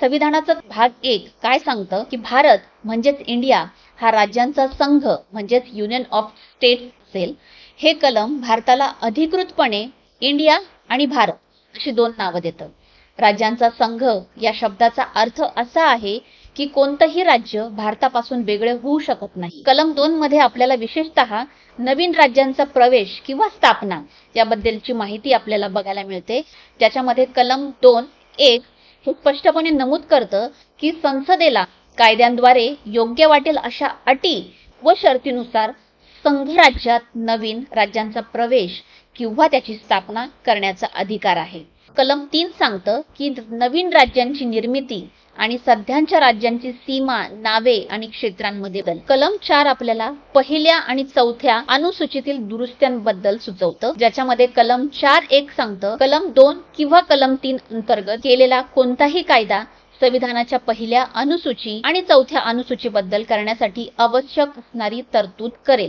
संविधानाचा भाग एक काय सांगतं की भारत म्हणजेच इंडिया हा राज्यांचा संघ म्हणजेच युनियन ऑफ स्टेट असेल. हे कलम भारताला अधिकृतपणे इंडिया आणि भारत अशी दोन नावं देतं. राज्यांचा संघ या शब्दाचा अर्थ असा आहे की कोणतंही राज्य भारतापासून वेगळे होऊ शकत नाही. कलम दोन मध्ये आपल्याला विशेषतः नवीन राज्यांचा प्रवेश किंवा स्थापना याबद्दलची माहिती आपल्याला बघायला मिळते. ज्याच्यामध्ये कलम दोन एक हे स्पष्टपणे नमूद करतं की संसदेला कायद्यांद्वारे योग्य वाटेल अशा अटी व शर्तीनुसार संघराज्यात नवीन राज्यांचा प्रवेश किंवा त्याची स्थापना करण्याचा अधिकार आहे. कलम तीन सांगतं की नवीन राज्यांची निर्मिती आणि सध्याच्या राज्यांची सीमा नावे आणि क्षेत्रांमध्ये बदल. कलम चार आपल्याला पहिल्या आणि चौथ्या अनुसूचीतील दुरुस्त्यांबद्दल सुचवतं. ज्याच्यामध्ये कलम चार एक सांगतं कलम दोन किंवा कलम तीन अंतर्गत केलेला कोणताही कायदा संविधानाच्या पहिल्या अनुसूची आणि चौथ्या अनुसूचीबद्दल करण्यासाठी आवश्यक असणारी तरतूद करेल.